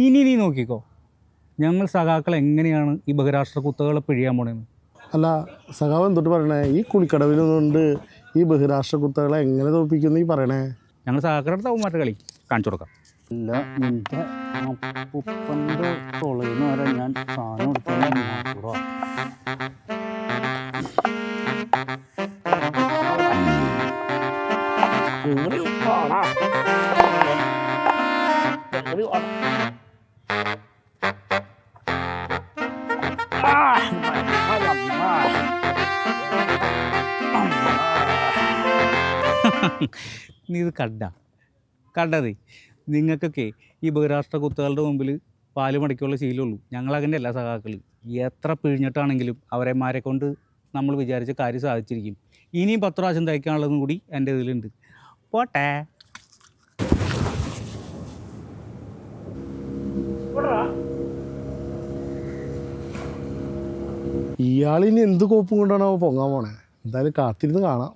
ഇനി നീ നോക്കിക്കോ. ഞങ്ങൾ സഖാക്കൾ എങ്ങനെയാണ് ഈ ബഹിരാഷ്ട്ര കുത്തകളെ പിഴിയാൻ പോണേന്ന്? അല്ല സഖാവ് എന്തൊട്ട് പറയണേ? ഈ കുളിക്കടവിൽ നിന്നുകൊണ്ട് ഈ ബഹിരാഷ്ട്ര കുത്തകളെ എങ്ങനെ തോപ്പിക്കുന്നു ഈ പറയണേ? ഞങ്ങൾ സഖാക്കളുടെ അടുത്ത് അവന്മാരുടെ കളി കാണിച്ചു കൊടുക്കാം. ഇല്ല നിന്റെ ഉപ്പന്റെ തൊളയിന്ന് വരെ ഞാൻ സാധനം നീ ഇത് കണ്ട. കണ്ടത് നിങ്ങൾക്കൊക്കെ ഈ ബഹിരാഷ്ട്ര കുത്തുകളുടെ മുമ്പിൽ പാൽ മടക്കിയുള്ള ശീലമുള്ളൂ. ഞങ്ങളങ്ങനെ അല്ല സഹാക്കൾ എത്ര പിഴിഞ്ഞിട്ടാണെങ്കിലും അവരെമാരെ കൊണ്ട് നമ്മൾ വിചാരിച്ച കാര്യം സാധിച്ചിരിക്കും. ഇനിയും പത്ത് പ്രാവശ്യം തയ്ക്കാനുള്ളതും കൂടി എന്റെ ഇതിലുണ്ട്. പോട്ടെ. ഇയാളിനി എന്ത് കോപ്പും കൊണ്ടാണ് അവ പൊങ്ങാൻ പോണേ? എന്തായാലും കാത്തിരുന്ന് കാണാം.